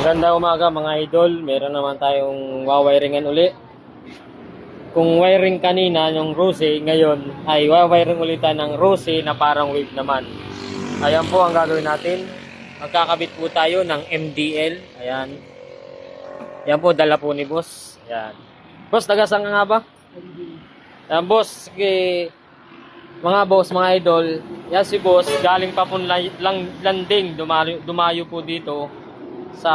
Maganda umaga mga idol. Meron naman tayong wawiringan uli. Kung wiring kanina yung rose, ngayon ay wawiring ulitan ng rose na parang wave naman. Ayan po ang gagawin natin. Magkakabit po tayo ng MDL. Ayan. Ayan po, dala po ni boss. Ayan. Boss, tagasang nga ba? Ayan boss, sige. Mga boss, mga idol, yan si boss, galing pa po lang, landing, dumayo, dumayo po dito sa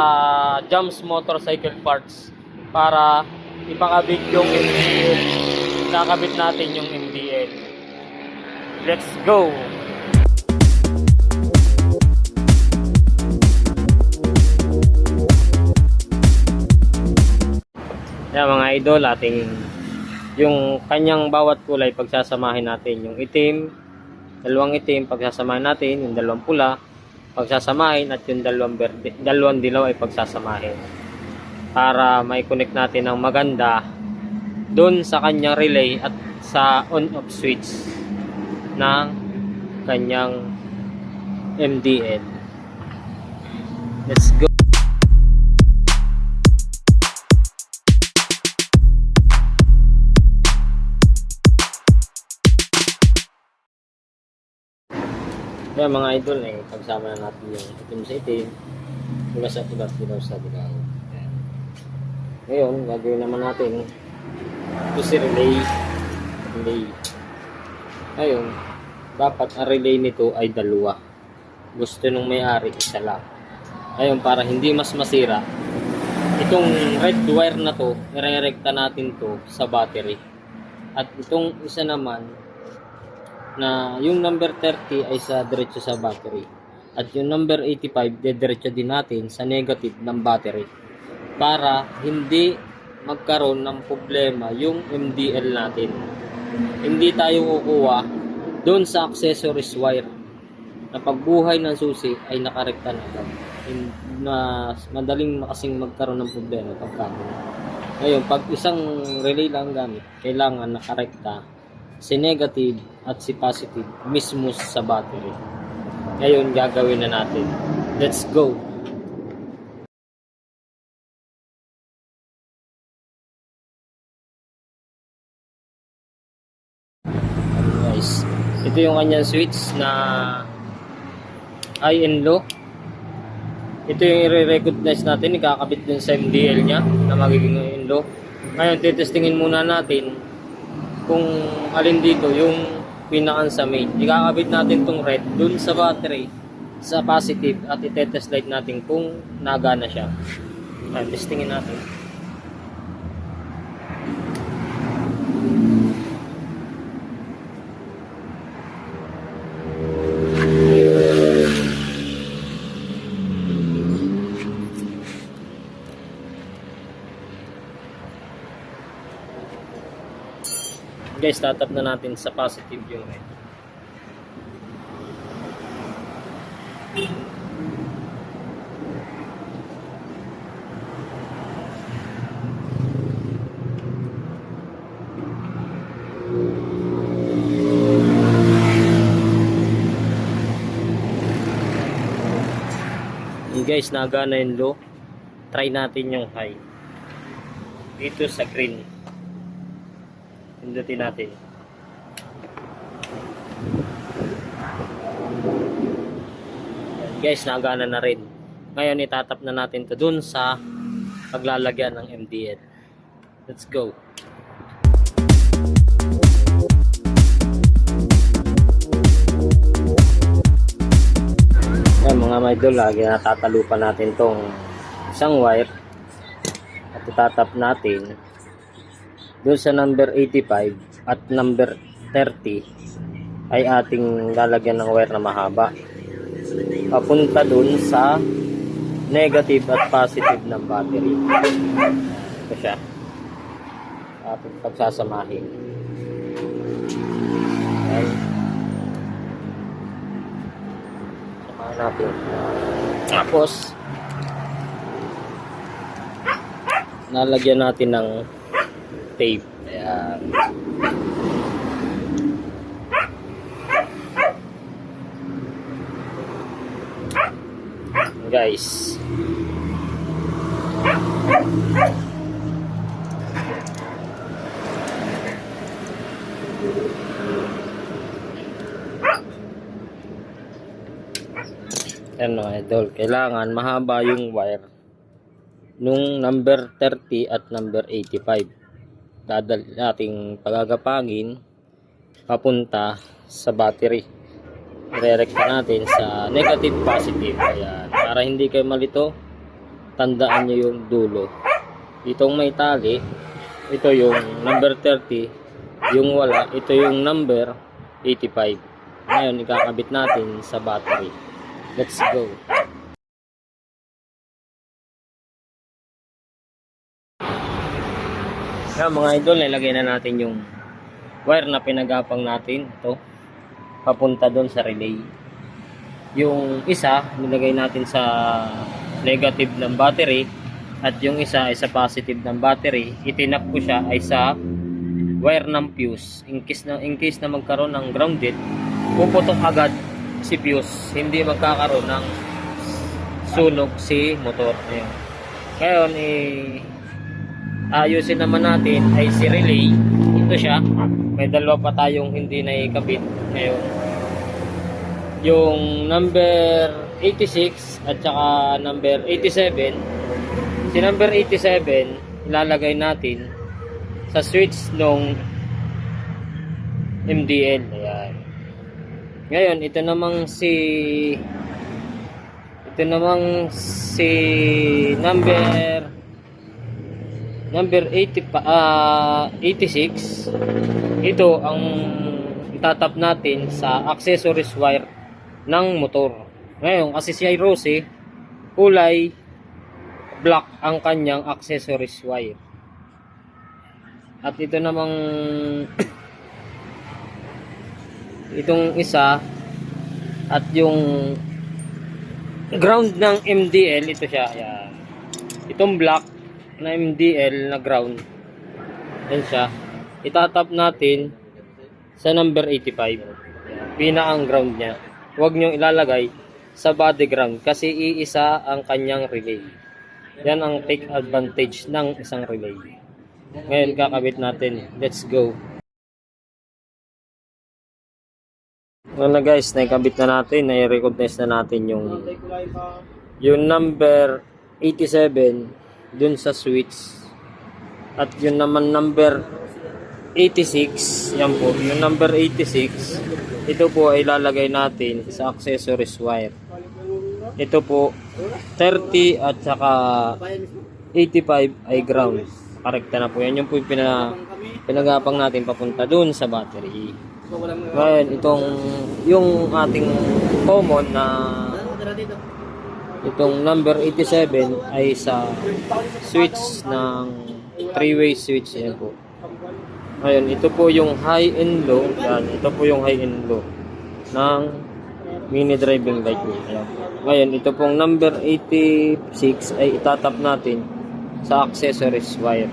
Jams Motorcycle Parts para ipakabit yung MDL. Kakabit natin yung MDL. Let's go! Yan mga idol, ating yung kanyang bawat kulay pagsasamahin natin yung itim, dalawang itim pagsasamahin natin, yung dalawang pula pagsasamahin at yung dalawang berde, dalawang dilaw ay pagsasamahin para may connect natin ng maganda doon sa kanyang relay at sa on off switch ng kanyang MDL. Let's go. Kaya mga idol, eh, pagsama na natin yung itim sa itim, mula sa iba't dilaw sa dilaw. Ngayon, gagawin naman natin ito si relay. Relay. Ngayon, dapat ang relay nito ay dalawa. Gusto nung may-ari, isa lang. Ngayon, para hindi mas masira, itong red wire na to, irerekta natin to sa battery. At itong isa naman, na yung number 30 ay sa diretso sa battery. At yung number 85, dediretso din natin sa negative ng battery. Para hindi magkaroon ng problema yung MDL natin. Hindi tayo kukuha doon sa accessories wire na pagbuhay ng susi ay nakarekta na agad. Na madaling kasing magkaroon ng problema pagka ngayon, pag isang relay lang gamit, kailangan nakarekta si negative at si positive mismo sa battery. Ngayon, gagawin na natin. Let's go! Guys, ito yung kanyang switch na high and low. Ito yung i-recognize natin, ikakabit din sa MDL niya na magiging and low. Ngayon, titestingin muna natin kung alin dito yung pinakan sa main. Ikakabit natin tong red dun sa battery sa positive at itetest light natin kung nagana siya. Ayan, testingin natin. Guys, tatap na natin sa positive yung red. Yun guys, nagana yung low. Try natin yung high. Dito sa green. Pindutin natin. Yan, guys, nagana na rin. Ngayon, itatap na natin to dun sa paglalagyan ng MDL. Let's go. Yan, mga my idol, lagi natatalupan natin tong isang wire at itatap natin doon sa number 85 at number 30 ay ating lalagyan ng wire na mahaba. Papunta doon sa negative at positive ng battery. Ito siya. Ating pagsasamahin. Ayan. samahin natin. Tapos nalagyan natin ng tape. Ayan. Guys. Ayan mga idol, kailangan mahaba yung wire nung number 30 at number 85. Dadal nating pagagapangin papunta sa battery. Re-recta natin sa negative positive. Ayan. Para hindi kayo malito, tandaan nyo yung dulo. Itong may tali, ito yung number 30, yung wala, ito yung number 85. Ngayon, ikakabit natin sa battery. Let's go. Yan mga idol, nilagay na natin yung wire na pinagapang natin. Ito. Papunta doon sa relay. Yung isa, nilagay natin sa negative ng battery. At yung isa ay sa positive ng battery. Itinap ko siya ay sa wire ng fuse. In case na, in case na magkaroon ng grounded, puputok agad si fuse. Hindi magkakaroon ng sunog si motor. Ayun. Ngayon, eh, ayusin naman natin ay si relay. Ito siya. May dalawa pa tayong hindi na ikabit ngayon. Yung number 86 at saka number 87. Si number 87, ilalagay natin sa switch nung MDL. Ayan. Ngayon, ito namang si ito namang si number number 80 pa, ah, 86 ito ang itatap natin sa accessories wire ng motor. Ngayon kasi si Rose kulay black ang kanyang accessories wire. At ito namang itong isa at yung ground ng MDL ito siya yan itong black na MDL na ground. Yan siya. Itatap natin sa number 85 pina ang ground niya. Huwag nyo ilalagay sa body ground kasi iisa ang kanyang relay. Yan ang take advantage ng isang relay. Ngayon kakabit natin. Let's go. Ano na guys, naikabit na natin, nai-recognize na natin yung yung number 87 dun sa switch. At yun naman number 86 yan po yung number 86 ito po ay lalagay natin sa accessories wire. Ito po 30 at saka 85 ay ground. Karekta na po. Yan yung po yung pina, pinagapang natin papunta dun sa battery. Ngayon itong yung ating common na itong number 87 ay sa switch ng three-way switch. Yan po. Ngayon ito po yung high and low. Yan ito po yung high and low ng mini driving light. Niya yan. ngayon ito pong number 86 ay itatap natin sa accessories wire.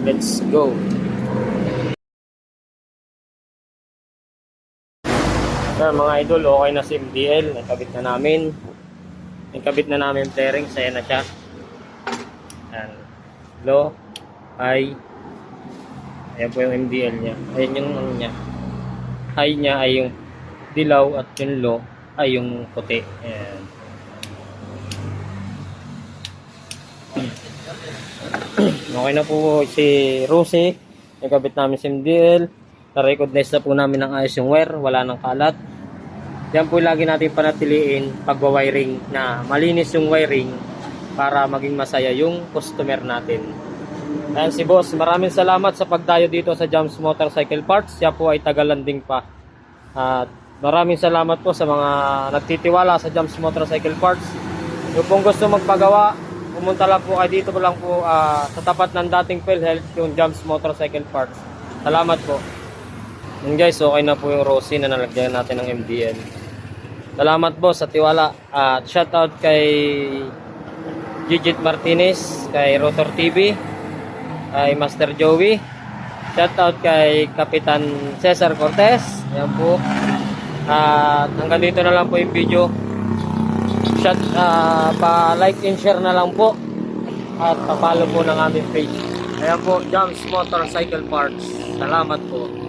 Let's go Yan, mga idol, okay na si MDL. Nakabit na namin. Nakabit na namin yung flaring. Saya na siya. Yan. Low, high. Ayan po yung MDL niya. Ayan yung ano niya. High niya ay yung dilaw at yung low ay yung puti. Ayan. Okay na po si Rose. Nakabit namin si MDL. Na-recognize na po namin ng ayos yung wire. Wala nang kalat. Yan po lagi natin panatiliin pagwa-wiring na malinis yung wiring para maging masaya yung customer natin. Ayan si boss, maraming salamat sa pagdayo dito sa Jams Motorcycle Parts. Siya po ay tagalanding pa. At maraming salamat po sa mga nagtitiwala sa Jams Motorcycle Parts. Yung pong gusto magpagawa, pumunta lang po kayo dito lang po ah, sa tapat ng dating PhilHealth, yung Jams Motorcycle Parts. Salamat po. Yun guys, okay na po yung Rosie na nalagyan natin ng MDL. Salamat po sa tiwala. At shoutout kay Gigit Martinez, kay Rotor TV, kay Master Joey. Shoutout kay Kapitan Cesar Cortez. Yan po. At hanggang dito na lang po yung video. Shout, ah, pa-like and share na lang po. At pa-follow po ng aming page. Ayan po, Jams Motorcycle Parts. Salamat po.